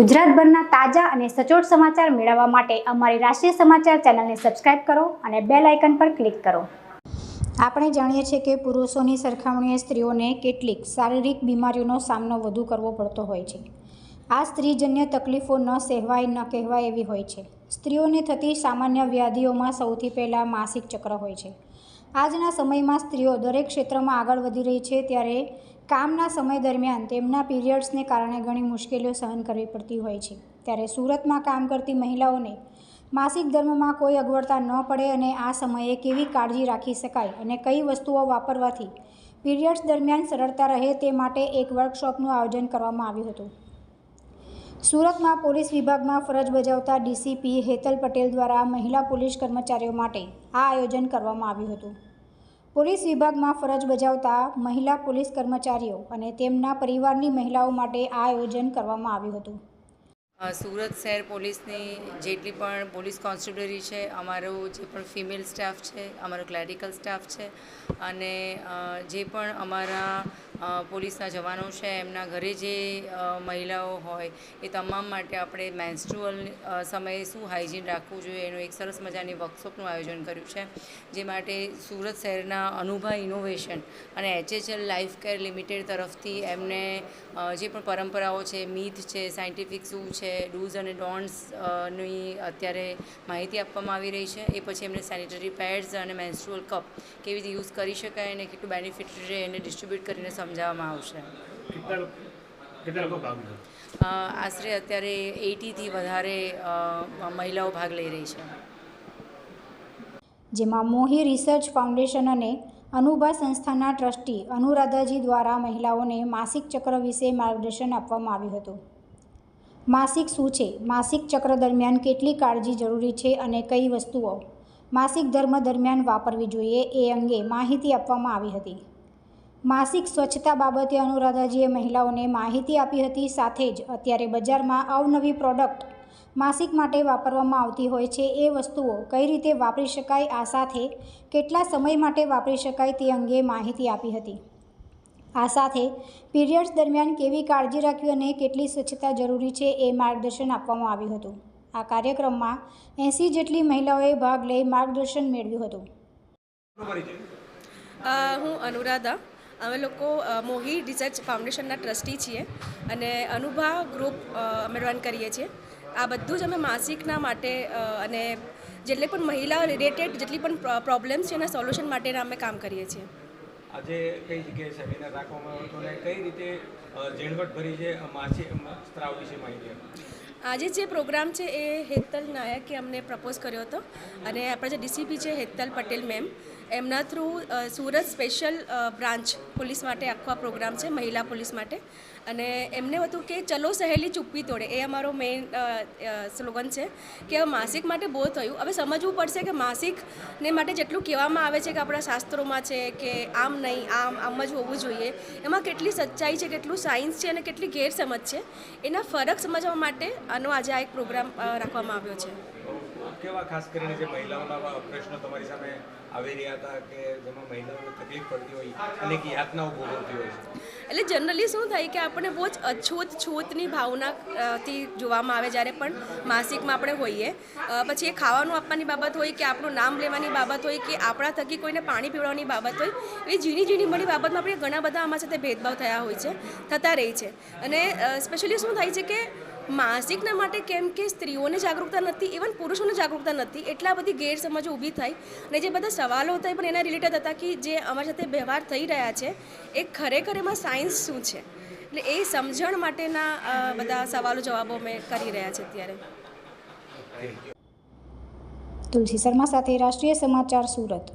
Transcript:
ગુજરાતભરના તાજા અને સચોટ સમાચાર મેળવવા માટે અમારી રાષ્ટ્રીય સમાચાર ચેનલને સબસ્ક્રાઇબ કરો અને બેલ આઇકન પર ક્લિક કરો. આપણે જાણીએ છીએ કે પુરુષોની સરખામણીએ સ્ત્રીઓને કેટલીક શારીરિક બીમારીઓનો સામનો વધુ કરવો પડતો હોય છે. આ સ્ત્રીજન્ય તકલીફો ન સહેવાય, ન કહેવાય એવી હોય છે. સ્ત્રીઓને થતી સામાન્ય વ્યાધિઓમાં સૌથી પહેલાં માસિક ચક્ર હોય છે. આજના સમયમાં સ્ત્રીઓ દરેક ક્ષેત્રમાં આગળ વધી રહી છે, ત્યારે કામના સમય દરમિયાન તેમના પીરિયડ્સને કારણે ઘણી મુશ્કેલીઓ સહન કરવી પડતી હોય છે. ત્યારે સુરતમાં કામ કરતી મહિલાઓને માસિક ધર્મમાં કોઈ અગવડતા ન પડે અને આ સમયે કેવી કાળજી રાખી શકાય અને કઈ વસ્તુઓ વાપરવાથી પીરિયડ્સ દરમિયાન સરળતા રહે તે માટે એક વર્કશોપનું આયોજન કરવામાં આવ્યું હતું. સુરતમાં પોલીસ વિભાગમાં ફરજ બજાવતા ડીસીપી હેતલ પટેલ દ્વારા મહિલા પોલીસ કર્મચારીઓ માટે આ આયોજન કરવામાં આવ્યું હતું. પોલીસ વિભાગમાં ફરજ બજાવતા મહિલા પોલીસ કર્મચારીઓ અને તેમના પરિવારની મહિલાઓ માટે આ આયોજન કરવામાં આવ્યું હતું. સુરત શહેર પોલીસની જેટલી પણ પોલીસ કોન્સ્ટેબલરી છે, અમારો જે પણ ફિમેલ સ્ટાફ છે, અમારો ક્લેરિકલ સ્ટાફ છે અને જે પણ અમારા પોલીસના જવાનો છે, એમના ઘરે જે મહિલાઓ હોય, એ તમામ માટે આપણે મેન્સ્ટ્રુઅલ સમયે શું હાઇજીન રાખવું જોઈએ, એનું એક સરસ મજાની વર્કશોપનું આયોજન કર્યું છે, જે માટે સુરત શહેરના અનુભા ઇનોવેશન અને એચએચએલ લાઈફ કેર લિમિટેડ તરફથી એમને જે પણ પરંપરાઓ છે મીથ છે સાયન્ટિફિક શું છે ડૂઝ અને ડોન્ટ્સની અત્યારે માહિતી આપવામાં આવી રહી છે, એ પછી એમને સેનિટરી પેડ્સ અને મેન્સ્ટ્રુઅલ કપ કેવી રીતે યુઝ કરી શકાય અને કેટલું બેનિફિટ રહે એને ડિસ્ટ્રીબ્યુટ કરીને સમજાવવામાં આવશે. કેટલા લોકો કેટલા લોકો ભાગ લે અ, આશરે અત્યારે એટીથી વધારે મહિલાઓ ભાગ લઈ રહી છે. જેમાં મોહી રિસર્ચ ફાઉન્ડેશન અને અનુભા સંસ્થાના ટ્રસ્ટી અનુરાધાજી દ્વારા મહિલાઓને માસિક ચક્ર વિશે માર્ગદર્શન આપવામાં આવ્યું હતું. માસિક શું છે? માસિક ચક્ર દરમિયાન કેટલી કાળજી જરૂરી છે અને કઈ વસ્તુઓ? માસિક ધર્મ દરમિયાન વાપરવી જોઈએ એ અંગે માહિતી આપવામાં આવી હતી. માસિક સ્વચ્છતા બાબતે અનુરાધાજીએ મહિલાઓને માહિતી આપી હતી. સાથે જ અત્યારે બજારમાં અવનવી પ્રોડક્ટ માસિક માટે વાપરવામાં આવતી હોય છે. એ વસ્તુઓ કઈ રીતે વાપરી શકાય આ સાથે કેટલા સમય માટે વાપરી શકાય તે અંગે માહિતી આપી હતી. આ સાથે પીરિયડ્સ દરમિયાન કેવી કાળજી રાખવી અને કેટલી સ્વચ્છતા જરૂરી છે એ માર્ગદર્શન આપવામાં આવ્યું હતું. આ કાર્યક્રમમાં એંસી જેટલી મહિલાઓએ ભાગ લઈ માર્ગદર્શન મેળવ્યું હતું. હું અનુરાધા. અમે લોકો મોહી રિસર્ચ ફાઉન્ડેશનના ટ્રસ્ટી છીએ અને અનુભા ગ્રુપ અમે રન કરીએ છીએ. આ બધું જ અમે માસિકના માટે અને જેટલી પણ મહિલા રિલેટેડ જેટલી પણ પ્રોબ્લેમ્સ છે એના સોલ્યુશન માટેના અમે કામ કરીએ છીએ. આજે કઈ જગ્યાએ સેમિનાર રાખવામાં આવ્યો હતો અને કઈ રીતે ઝીણવટ ભરી અ, માછી સ્ત્રાવ વિશે માહિતી આજે જે પ્રોગ્રામ છે એ હેતલ નાયકે અમને પ્રપોઝ કર્યો હતો અને આપણા જે ડીસીપી છે હેતલ પટેલ મેમ એમના through Surat special branch police માટે આખો પ્રોગ્રામ છે મહિલા પોલીસ માટે. અને એમને હતું કે ચલો સહેલી ચૂપવી તોડે એ અમારો મેઇન સ્લોગન છે કે માસિક માટે બહુ થયું. હવે સમજવું પડશે કે માસિકને માટે જેટલું કહેવામાં આવે છે કે આપણા શાસ્ત્રોમાં છે કે આમ નહીં આમ આમ જ હોવું જોઈએ એમાં કેટલી સચ્ચાઈ છે કેટલું સાયન્સ છે અને કેટલી ગેરસમજ છે, એના ફરક સમજવા માટે આનો આજે આ એક પ્રોગ્રામ રાખવામાં આવ્યો છે. કેવા ખાસ કરીને જે મહિલાઓના પ્રશ્નો તમારી સામે આવી રહ્યા હતા કે જેમાં મહિલાઓને તકલીફ પડતી હોય અને કે યાતનાઓ ભોગવતી હોય છે? એટલે જનરલી શું થાય કે આપણને બહુ જ અછૂત છૂતની ભાવનાથી જોવામાં આવે જ્યારે પણ માસિકમાં આપણે હોઈએ. પછી એ ખાવાનું આપવાની બાબત હોય કે આપણું નામ લેવાની બાબત હોય કે આપણા થકી કોઈને પાણી પીવડાવવાની બાબત હોય એ ઝીણી ઝીણી મળી બાબતમાં આપણે ઘણા બધા આમાં સાથે ભેદભાવ થયા હોય છે, થતા રહે છે. અને સ્પેશિયલી શું થાય છે કે માસિકના માટે કેમ કે સ્ત્રીઓને જાગૃતતા નથી ઇવન પુરુષોને જાગૃતતા નથી, એટલા બધી ગેરસમજ ઊભી થાય અને જે બધા સવાલો હતા પણ એના રિલેટેડ હતા કે જે અમારી સાથે વ્યવહાર થઈ રહ્યા છે, એ ખરેખર એમાં સાયન્સ શું છે? એટલે એ સમજણ માટેના બધા સવાલો, જવાબો અમે કરી રહ્યા છે અત્યારે. તુલસી શર્મા સાથે રાષ્ટ્રીય સમાચાર સુરત.